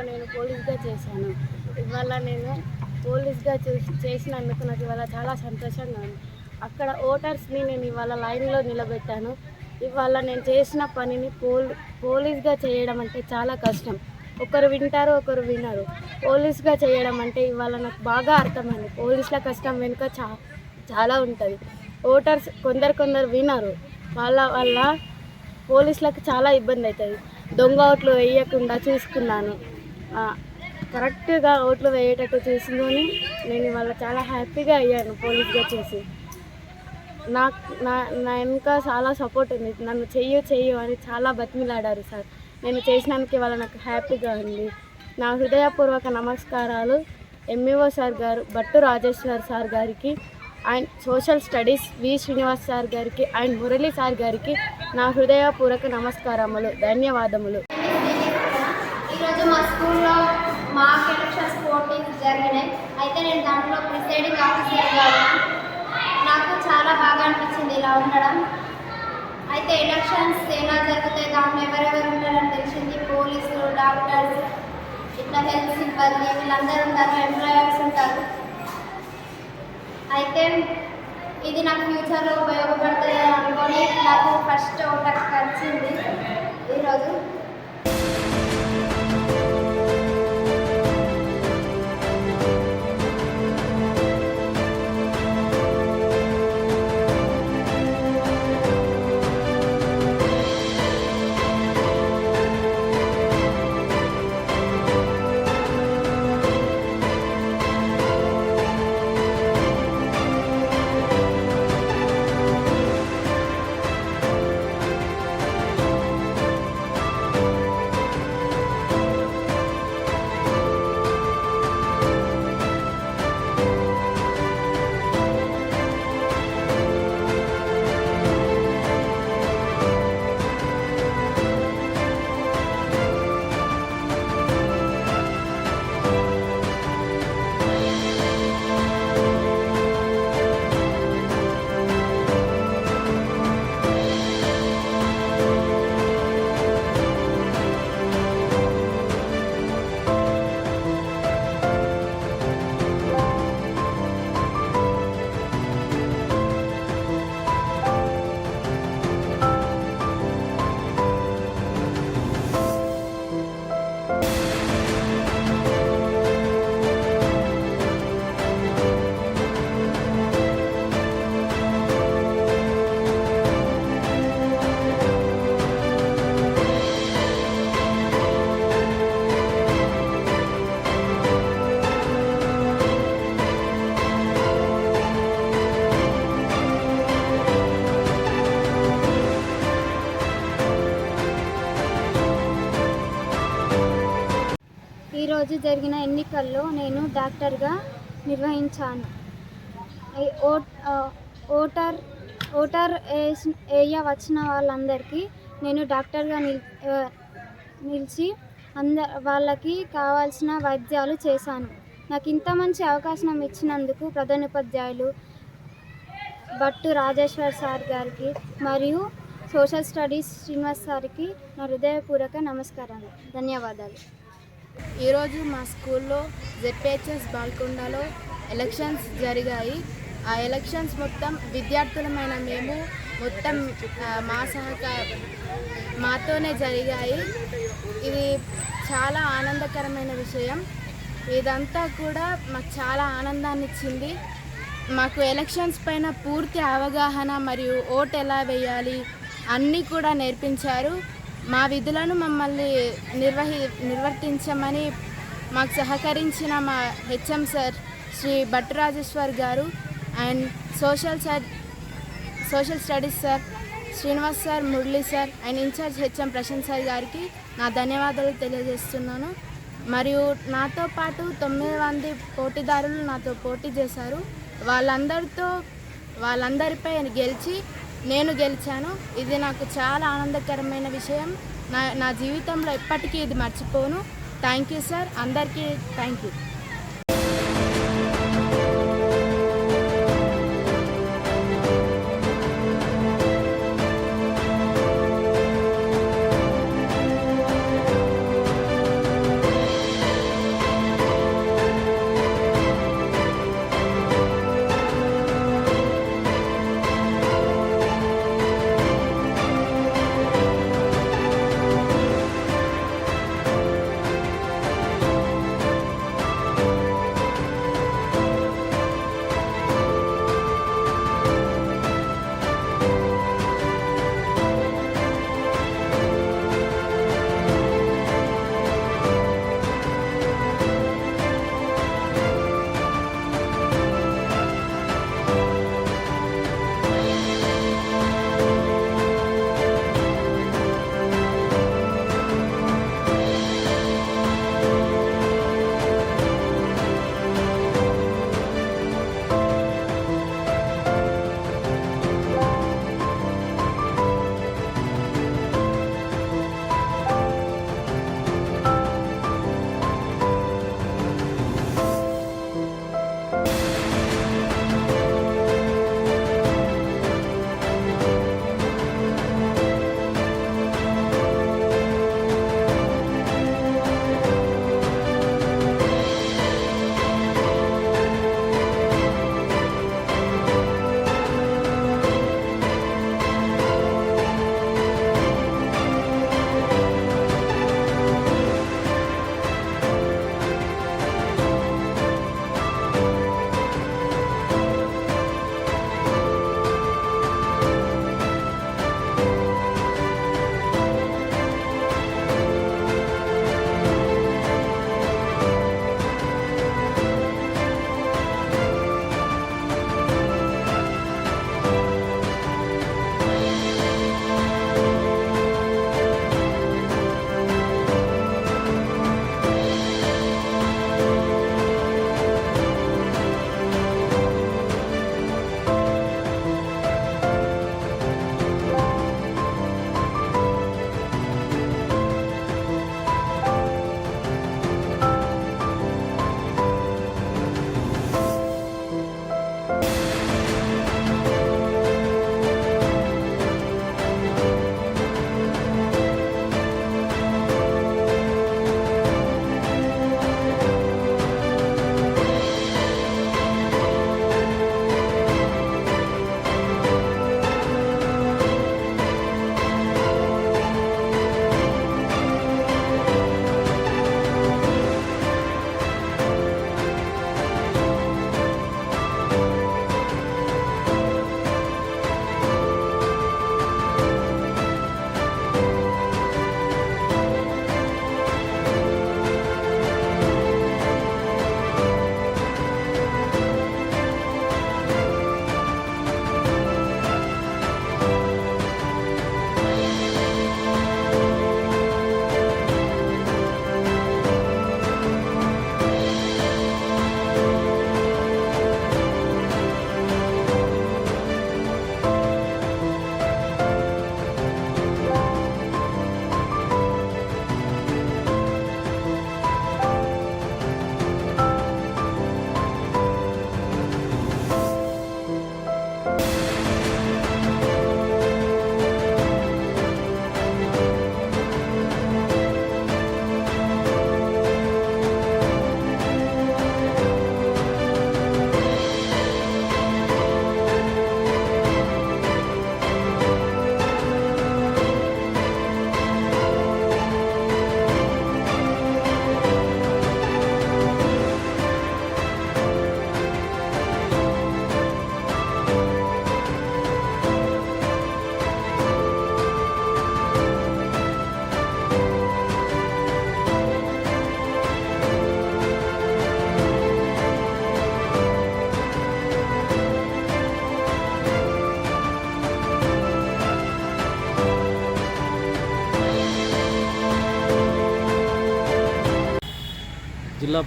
ఇవాళ నేను పోలీస్గా చేశాను. ఇవాళ నేను పోలీస్గా చేసినందుకు నాకు ఇవాళ చాలా సంతోషంగా ఉంది. అక్కడ ఓటర్స్ని నేను ఇవాళ లైన్లో నిలబెట్టాను. ఇవాళ నేను చేసిన పనిని పోల్ పోలీస్గా చేయడం అంటే చాలా కష్టం. ఒకరు వింటారు ఒకరు వినరు. పోలీస్గా చేయడం అంటే ఇవాళ నాకు బాగా అర్థమైంది. పోలీసుల కష్టం వెనుక చా చాలా ఉంటుంది. ఓటర్స్ కొందరు కొందరు వినరు. వాళ్ళ వల్ల పోలీసులకు చాలా ఇబ్బంది అవుతుంది దొంగ ఓట్లు వేయకుండా చూసుకున్నాను. కరెక్ట్గా ఓట్లు వేయేటట్టు చేసిందని నేను ఇవాళ చాలా హ్యాపీగా అయ్యాను పోలీస్గా చేసి. నాకు నా నా వెనుక చాలా సపోర్ట్ ఉంది. నన్ను చెయ్యు చెయ్యు అని చాలా బతిమిలాడారు సార్. నేను చేసినందుకు ఇవాళ నాకు హ్యాపీగా ఉంది. నా హృదయపూర్వక నమస్కారాలు ఎంఈఓ సార్ గారు భట్టు రాజేశ్వర్ సార్ గారికి and social studies V Srinivas sir గారికి అండ్ మురళీ సార్ గారికి నా హృదయపూర్వక నమస్కారములు ధన్యవాదములు. ఈరోజు మా స్కూల్లో మాక్ ఎలక్షన్స్ పోటీలు జరిగినాయి. అయితే నేను దాంట్లో ప్రిసైడింగ్ ఆఫీసర్గా నాకు చాలా బాగా అనిపించింది ఇలా ఉండడం. అయితే ఎలక్షన్స్ ఎలా జరుగుతాయి దాంట్లో ఎవరెవరు ఉంటారని తెలిసింది. పోలీసులు డాక్టర్స్ ఇట్లా హెల్త్ సిబ్బంది వీళ్ళందరూ ఉంటారు ఎంప్లాయర్స్ ఉంటారు. అయితే ఇది నాకు ఫ్యూచర్లో ఉపయోగపడుతుంది అనుకోని అనుకొని నాకు ఫస్ట్ ఒకటి వచ్చింది ఈరోజు. రోజు జరిగిన ఎన్నికల్లో నేను డాక్టర్గా నిర్వహించాను. ఓటర్ ఓటర్ వేసి వచ్చిన వాళ్ళందరికీ నేను డాక్టర్గా నిల్ నిలిచి అంద వాళ్ళకి కావాల్సిన వైద్యాలు చేశాను. నాకు ఇంత మంచి అవకాశం ఇచ్చినందుకు ప్రధానోపాధ్యాయులు భట్టు రాజేశ్వర్ సార్ గారికి మరియు సోషల్ స్టడీస్ శ్రీనివాస్ సార్కి నా హృదయపూర్వక నమస్కారాలు. ధన్యవాదాలు. ఈరోజు మా స్కూల్లో జెడ్పిహెచ్ఎస్ బాల్కొండలో ఎలక్షన్స్ జరిగాయి. ఆ ఎలక్షన్స్ మొత్తం విద్యార్థులమైన మేము మొత్తం మా సహకార మాతోనే జరిగాయి. ఇది చాలా ఆనందకరమైన విషయం. ఇదంతా కూడా మాకు చాలా ఆనందాన్ని ఇచ్చింది. మాకు ఎలక్షన్స్ పైన పూర్తి అవగాహన మరియు ఓట్ ఎలా వేయాలి అన్నీ కూడా నేర్పించారు. మా విధులను మమ్మల్ని నిర్వహి నిర్వర్తించమని మాకు సహకరించిన మా హెచ్ఎం సార్ శ్రీ భట్టరాజేశ్వర్ గారు and social sir social studies sir Srinivas sir Murali sir and incharge HM Prashant sir గారికి నా ధన్యవాదాలు తెలియజేస్తున్నాను. మరియు నాతో పాటు తొమ్మిది మంది పోటీదారులు నాతో పోటీ చేశారు. వాళ్ళందరితో వాళ్ళందరిపై గెలిచి నేను గెలిచాను. ఇది నాకు చాలా ఆనందకరమైన విషయం. నా నా జీవితంలో ఎప్పటికీ ఇది మర్చిపోను. Thank you sir. అందరికీ థ్యాంక్ యూ.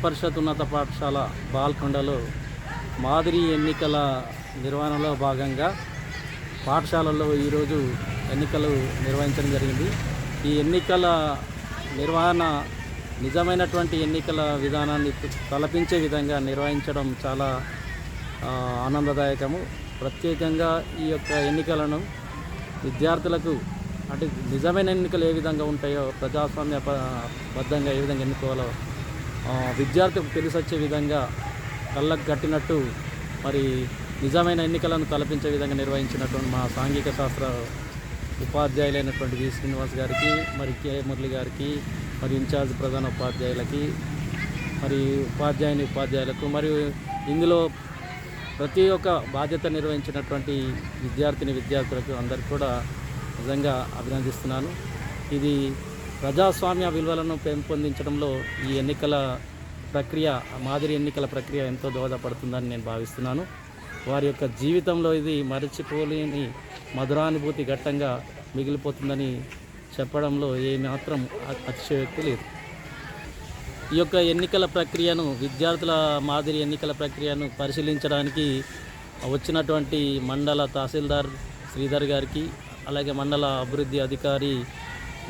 పరిషత్ ఉన్నత పాఠశాల బాల్కొండలో మాదిరి ఎన్నికల నిర్వహణలో భాగంగా పాఠశాలల్లో ఈరోజు ఎన్నికలు నిర్వహించడం జరిగింది. ఈ ఎన్నికల నిర్వహణ నిజమైనటువంటి ఎన్నికల విధానాన్ని తలపించే విధంగా నిర్వహించడం చాలా ఆనందదాయకము. ప్రత్యేకంగా ఈ యొక్క ఎన్నికలను విద్యార్థులకు అంటే నిజమైన ఎన్నికలు ఏ విధంగా ఉంటాయో ప్రజాస్వామ్య బద్ధంగా ఏ విధంగా ఎన్నుకోవాలో విద్యార్థికి తెలిసొచ్చే విధంగా కళ్ళకు కట్టినట్టు మరి నిజమైన ఎన్నికలను తలపించే విధంగా నిర్వహించినటువంటి మా సాంఘిక శాస్త్ర ఉపాధ్యాయులైనటువంటి వి. శ్రీనివాస్ గారికి మరి కె. మురళి గారికి మరి ఇన్ఛార్జ్ ప్రధాన ఉపాధ్యాయులకి మరి ఉపాధ్యాయుని ఉపాధ్యాయులకు మరియు ఇందులో ప్రతి ఒక్క బాధ్యత నిర్వహించినటువంటి విద్యార్థిని విద్యార్థులకు అందరికీ కూడా నిజంగా అభినందిస్తున్నాను. ఇది ప్రజాస్వామ్య విలువలను పెంపొందించడంలో ఈ ఎన్నికల ప్రక్రియ మాదిరి ఎన్నికల ప్రక్రియ ఎంతో దోహదపడుతుందని నేను భావిస్తున్నాను. వారి యొక్క జీవితంలో ఇది మరచిపోలేని మధురానుభూతి ఘట్టంగా మిగిలిపోతుందని చెప్పడంలో ఏ మాత్రం అతిశయోక్తి లేదు. ఈ యొక్క ఎన్నికల ప్రక్రియను విద్యార్థుల మాదిరి ఎన్నికల ప్రక్రియను పరిశీలించడానికి వచ్చినటువంటి మండల తహసీల్దార్ శ్రీధర్ గారికి అలాగే మండల అభివృద్ధి అధికారి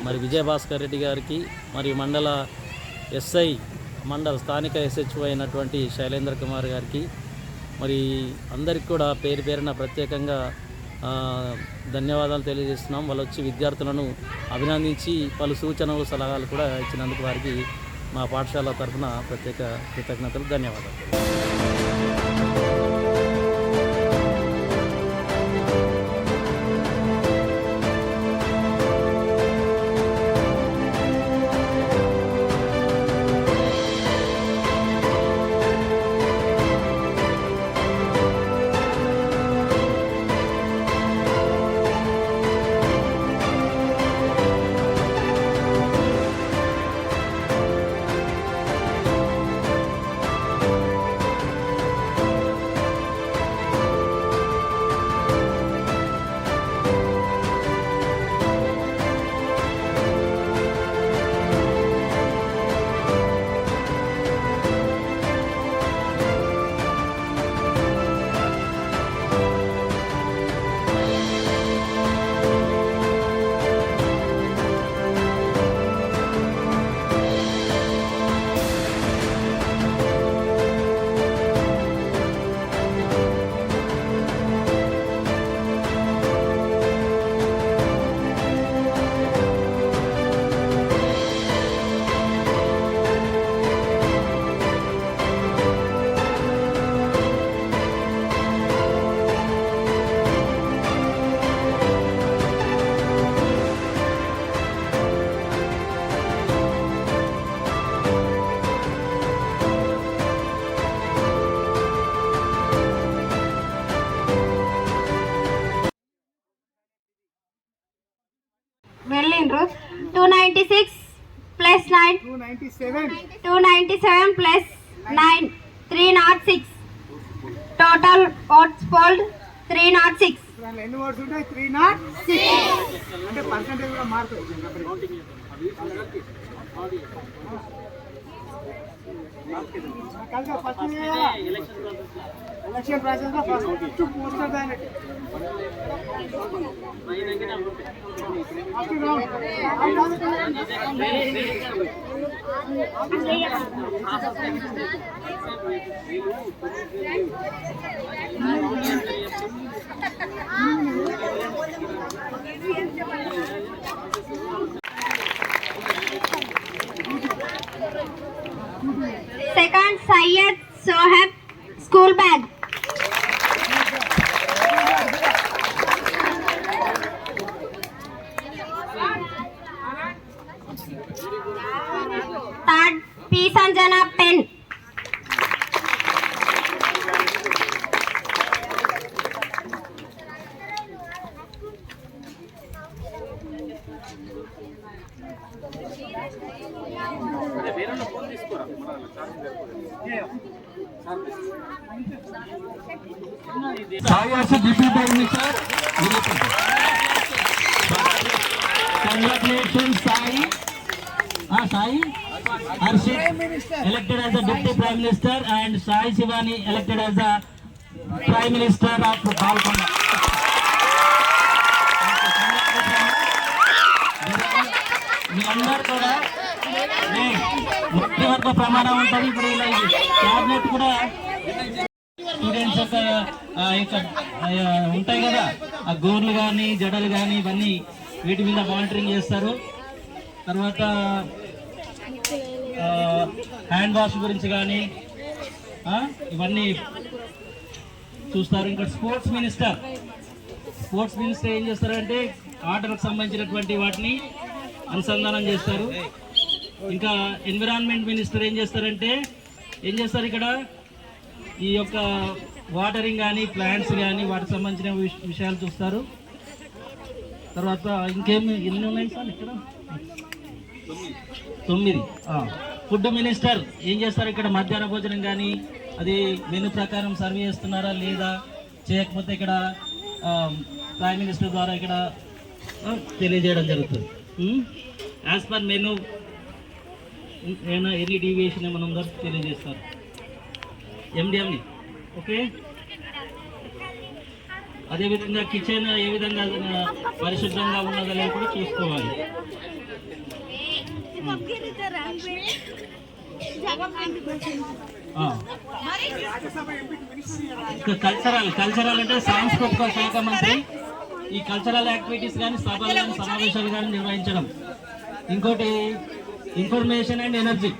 మరి విజయభాస్కర్ రెడ్డి గారికి మరియు మండల ఎస్ఐ మండల స్థానిక ఎస్హెచ్ఓ అయినటువంటి శైలేంద్ర కుమార్ గారికి మరి అందరికి కూడా పేరు పేరున ప్రత్యేకంగా ధన్యవాదాలు తెలియజేస్తున్నాం. వాళ్ళు వచ్చి విద్యార్థులను అభినందించి పలు సూచనలు సలహాలు కూడా ఇచ్చినందుకు వారికి మా పాఠశాల తరఫున ప్రత్యేక కృతజ్ఞతలు ధన్యవాదాలు. వెళ్ళిండ్రు two ninety six plus nine two ninety seven plus nine three nought six total votes polled three nought six దాంట్లో ఎన్ని వర్డ్స్ ఉంటాయి? త్రీ నాట్ సిక్స్ అంటే పర్సంటేజ్ కూడా మారుతుంది. ఎలక్షన్ ప్రాసెస్లో first poster ballot first round congratulation Sai ఆ Sai Harshit elected as the Deputy Prime Minister and Sai Shivani elected as the Prime Minister of Balkonda. మీ అందరు కూడా ఏ, మంత్రివర్గ ప్రమాణం ఉంటుంది ఇప్పుడు ఇలా క్యాబినెట్ కూడా స్టూడెంట్స్ యొక్క ఆ యొక్క ఆ, ఉంటాయి కదా ఆ గోర్లు కానీ జడలు కానీ ఇవన్నీ వీటి మీద మానిటరింగ్ చేస్తారు. తర్వాత హ్యాండ్ వాష్ గురించి కానీ ఇవన్నీ చూస్తారు. ఇంకా స్పోర్ట్స్ మినిస్టర్ స్పోర్ట్స్ మినిస్టర్ ఏం చేస్తారంటే ఆటలకు సంబంధించినటువంటి వాటిని అనుసంధానం చేస్తారు. ఇంకా ఎన్విరాన్మెంట్ మినిస్టర్ ఏం చేస్తారంటే ఏం చేస్తారు ఇక్కడ? ఈ యొక్క వాటరింగ్ కానీ ప్లాంట్స్ కానీ వాటికి సంబంధించిన విషయాలు చూస్తారు. తర్వాత ఇంకేమి ఎన్ని ఉన్నాయి సార్ ఇక్కడ? తొమ్మిది. ఫుడ్ మినిస్టర్ ఏం చేస్తారు ఇక్కడ? మధ్యాహ్న భోజనం కానీ అది మెను ప్రకారం సర్వ్ చేస్తున్నారా లేదా? చేయకపోతే ఇక్కడ ప్రైమ్ మినిస్టర్ ద్వారా ఇక్కడ తెలియజేయడం జరుగుతుంది. యాజ్ పర్ మెను ఏమైనా ఎన్ని డీవియేషన్ ఏమైనా ఉందో? తెలియజేస్తారు. ఎండిఎంని ఓకే అదేవిధంగా కిచెన్ ఏ విధంగా పరిశుభ్రంగా ఉన్నదో లేదో కూడా చూసుకోవాలి. ఇంకా కల్చరల్ కల్చరల్ అంటే సాంస్కృతిక శాఖ మంత్రి ఈ కల్చరల్ యాక్టివిటీస్ కానీ సభలు కానీ సమావేశాలు కానీ నిర్వహించడం. ఇంకోటి ఇన్ఫర్మేషన్ అండ్ ఎనర్జీ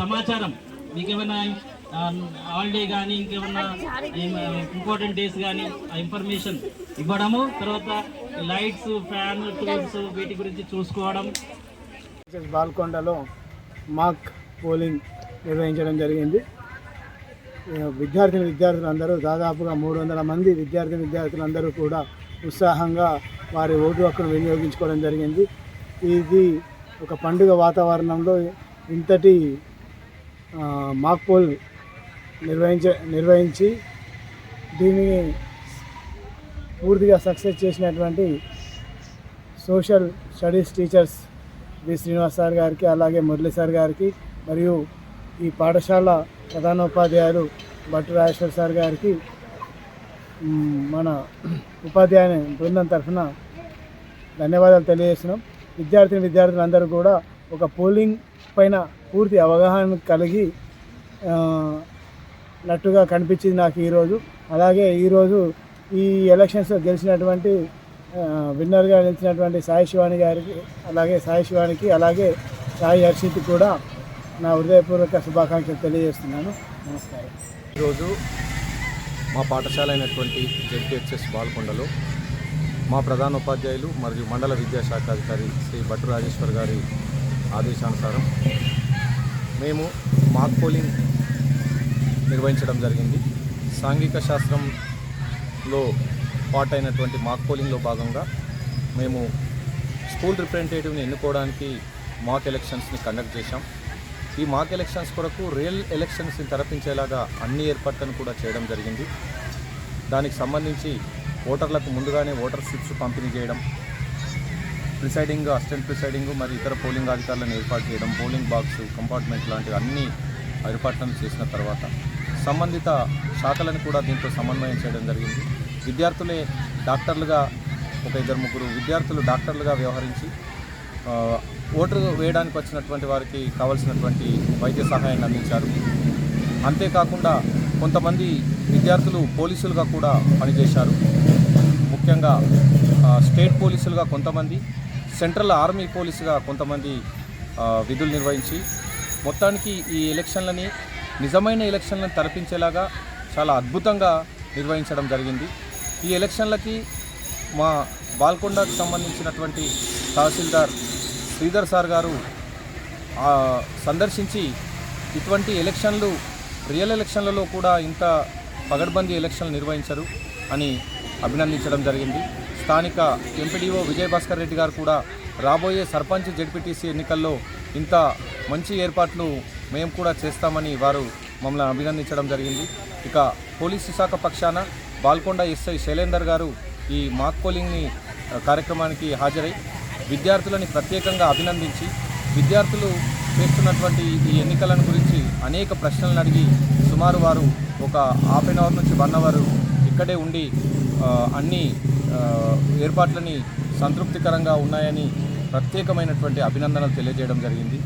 సమాచారం. మీకేమైనా హాలిడే కానీ ఇంకేమన్నా ఇంపార్టెంట్ డేస్ కానీ ఆ ఇన్ఫర్మేషన్ ఇవ్వడము తర్వాత లైట్స్ ఫ్యాన్ టూల్స్ వీటి గురించి చూసుకోవడం. బాల్కొండలో మాక్ పోలింగ్ నిర్వహించడం జరిగింది. విద్యార్థిని విద్యార్థులందరూ దాదాపుగా మూడు వందల మంది విద్యార్థిని విద్యార్థులందరూ కూడా ఉత్సాహంగా వారి ఓటు హక్కును వినియోగించుకోవడం జరిగింది. ఇది ఒక పండుగ వాతావరణంలో ఇంతటి మాక్ పోల్ నిర్వహించ నిర్వహించి దీనిని పూర్తిగా సక్సెస్ చేసినటువంటి social studies teachers V Srinivas sir గారికి అలాగే మురళి సార్ గారికి మరియు ఈ పాఠశాల ప్రధానోపాధ్యాయులు భట్టు రాజేశ్వర్ సార్ గారికి మన ఉపాధ్యాయ బృందం తరఫున ధన్యవాదాలు తెలియజేస్తున్నాం. విద్యార్థిని విద్యార్థులందరూ కూడా ఒక పోలింగ్ పైన పూర్తి అవగాహన కలిగి నట్టుగా కనిపించింది నాకు ఈరోజు అలాగే ఈరోజు ఈ ఎలక్షన్స్లో గెలిచినటువంటి విన్నర్గా నిలిచినటువంటి సాయి శివాణి గారికి అలాగే సాయి శివానికి అలాగే సాయి హర్షిత్ కూడా నా హృదయపూర్వక శుభాకాంక్షలు తెలియజేస్తున్నాను. నమస్కారం. ఈరోజు మా పాఠశాల అయినటువంటి జెడ్పిహెచ్ఎస్ బాల్కొండలో మా ప్రధాన ఉపాధ్యాయులు మరియు మండల విద్యాశాఖ అధికారి శ్రీ భట్టు రాజేశ్వర్ గారి ఆదేశానుసారం మేము మాక్ పోలింగ్ నిర్వహించడం జరిగింది. సాంఘిక శాస్త్రంలో పార్ట్ అయినటువంటి మాక్ పోలింగ్లో భాగంగా మేము స్కూల్ రిప్రజెంటేటివ్ని ఎన్నుకోవడానికి మాక్ ఎలక్షన్స్ని కండక్ట్ చేశాం. ఈ మాక్ ఎలక్షన్స్ కొరకు రియల్ ఎలక్షన్స్ని తరపించేలాగా అన్ని ఏర్పాట్లను కూడా చేయడం జరిగింది. దానికి సంబంధించి ఓటర్లకు ముందుగానే ఓటర్ స్లిప్స్ పంపిణీ చేయడం ప్రిసైడింగ్ అసిస్టెంట్ ప్రిసైడింగ్ మరియు ఇతర పోలింగ్ అధికారులను ఏర్పాటు చేయడం పోలింగ్ బాక్స్ కంపార్ట్మెంట్ లాంటి అన్ని ఏర్పాట్లను చేసిన తర్వాత సంబంధిత శాఖలను కూడా దీంతో సమన్వయం చేయడం జరిగింది. విద్యార్థులే డాక్టర్లుగా ఒక ఇద్దరు ముగ్గురు విద్యార్థులు డాక్టర్లుగా వ్యవహరించి ఓటర్ ఓటు వేయడానికి వచ్చినటువంటి వారికి కావలసినటువంటి వైద్య సహాయాన్ని అందించారు. అంతేకాకుండా కొంతమంది విద్యార్థులు పోలీసులుగా కూడా పనిచేశారు. ముఖ్యంగా స్టేట్ పోలీసులుగా కొంతమంది సెంట్రల్ ఆర్మీ పోలీసుగా కొంతమంది విధులు నిర్వహించి మొత్తానికి ఈ ఎలక్షన్లని నిజమైన ఎలక్షన్లను తరపించేలాగా చాలా అద్భుతంగా నిర్వహించడం జరిగింది. ఈ ఎలక్షన్లకి మా బాల్కొండకు సంబంధించినటువంటి తహసీల్దార్ శ్రీధర్ సార్ గారు సందర్శించి ఇటువంటి ఎలక్షన్లు రియల్ ఎలక్షన్లలో కూడా ఇంత పగడ్బందీ ఎలక్షన్లు నిర్వహించరు అని అభినందించడం జరిగింది. స్థానిక ఎంపీడీఓ విజయభాస్కర్ రెడ్డి గారు కూడా రాబోయే సర్పంచ్ జడ్పీటీసీ ఎన్నికల్లో ఇంత మంచి ఏర్పాట్లు మేము కూడా చేస్తామని వారు మమ్మల్ని అభినందించడం జరిగింది. ఇక పోలీసు శాఖ పక్షాన బాల్కొండ ఎస్ఐ శైలేందర్ గారు ఈ మాక్ పోలింగ్ని కార్యక్రమానికి హాజరై విద్యార్థులని ప్రత్యేకంగా అభినందించి విద్యార్థులు చేస్తున్నటువంటి ఈ ఎన్నికలను గురించి అనేక ప్రశ్నలను అడిగి సుమారు వారు ఒక హాఫ్ అన్ అవర్ నుంచి వన్ అవర్ ఇక్కడే ఉండి అన్ని ఏర్పాట్లని సంతృప్తికరంగా ఉన్నాయని ప్రత్యేకమైనటువంటి అభినందనలు తెలియజేయడం జరిగింది.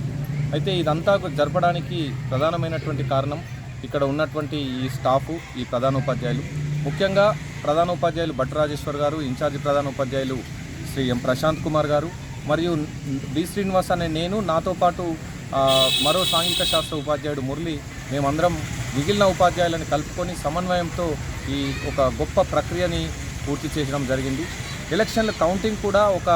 అయితే ఇదంతా జరపడానికి ప్రధానమైనటువంటి కారణం ఇక్కడ ఉన్నటువంటి ఈ స్టాఫ్ ఈ ప్రధానోపాధ్యాయులు. ముఖ్యంగా ప్రధానోపాధ్యాయులు భట్ రాజేశ్వర్ గారు ఇన్ఛార్జి ప్రధానోపాధ్యాయులు శ్రీ ఎం ప్రశాంత్ కుమార్ గారు మరియు బి శ్రీనివాస్ అనే నేను నాతో పాటు మరో సాంఘిక శాస్త్ర ఉపాధ్యాయుడు మురళి మేమందరం మిగిలిన ఉపాధ్యాయులను కలుపుకొని సమన్వయంతో ఈ ఒక గొప్ప ప్రక్రియని పూర్తి చేయడం జరిగింది. ఎలక్షన్ల కౌంటింగ్ కూడా ఒక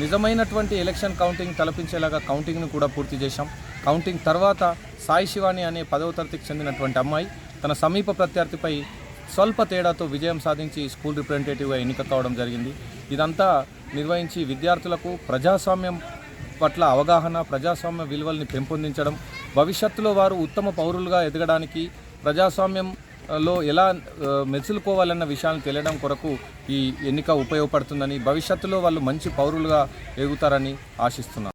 నిజమైనటువంటి ఎలక్షన్ కౌంటింగ్ తలపించేలాగా కౌంటింగ్ను కూడా పూర్తి చేశాం. కౌంటింగ్ తర్వాత సాయి శివాని అనే పదవ తరగతికి చెందినటువంటి అమ్మాయి తన సమీప ప్రత్యర్థిపై స్వల్ప తేడాతో విజయం సాధించి స్కూల్ రిప్రజెంటేటివ్గా ఎన్నిక కావడం జరిగింది. ఇదంతా నిర్వహించి విద్యార్థులకు ప్రజాస్వామ్యం పట్ల అవగాహన ప్రజాస్వామ్య విలువల్ని పెంపొందించడం భవిష్యత్తులో వారు ఉత్తమ పౌరులుగా ఎదగడానికి ప్రజాస్వామ్యం లో ఎలా ఆ, మెచ్చుకోవాలన్న విషయాలను తెలియడం కొరకు ఈ ఎన్నిక ఉపయోగపడుతుందని భవిష్యత్తులో వాళ్ళు మంచి పౌరులుగా ఎగుతారని ఆశిస్తున్నాను